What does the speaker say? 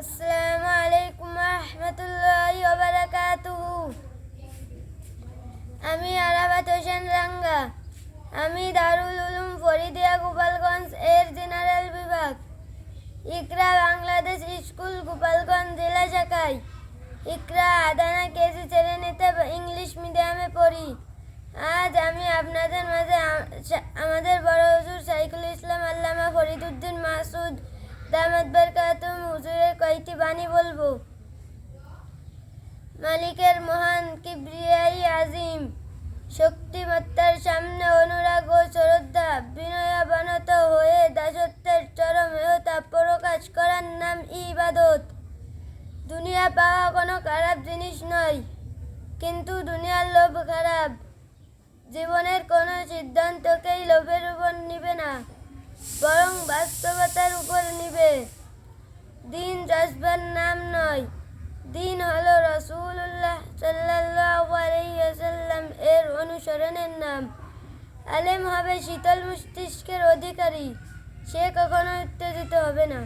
আসসালামু আলাইকুম রহমতুল্লাহি বারাকাতুহু। আমি আরাফাত হোসেন রাঙ্গা। আমি দারুল উলুম ফরিদিয়া গোপালগঞ্জ এর জেনারেল বিভাগ। ইকরা বাংলাদেশ স্কুল গোপালগঞ্জ জেলা শাখায়। ইকরা আদানা কেজি শ্রেণীতে ইংলিশ মিডিয়ামে পড়ি। আজ আমি আপনাদের মাঝে আমাদের বড় হুজুর সাইকুল ইসলাম আল্লামা ফরিদুদ্দিন মাসুদ, দামাত বরকাতুম হুজুরের বাণী বলব। মালিকের মহান কিবরিয়াই আজিম, শক্তিমত্তার সামনে অনুরাগ ও শ্রদ্ধা, বিনয়াবনত হয়ে দাসত্বের চরম এহতা প্রকাশ করার নাম ইবাদত। দুনিয়া পাওয়া কোনো খারাপ জিনিস নয়, কিন্তু দুনিয়ার লোভ খারাপ। জীবনের কোনো সিদ্ধান্তকেই লোভের উপর নিবে না, বরং বাস্তবতার উপর নিবে। দিন নাম নয়। দিন হলো রসুল্লাহ সাল্লাম এর অনুসরণের নাম। আলেম হবে শীতল মস্তিষ্কের অধিকারী। সে কখনো উত্তেজিত হবে না।